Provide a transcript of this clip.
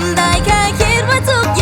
ำได้แค่คิดว่าทุกอย่าง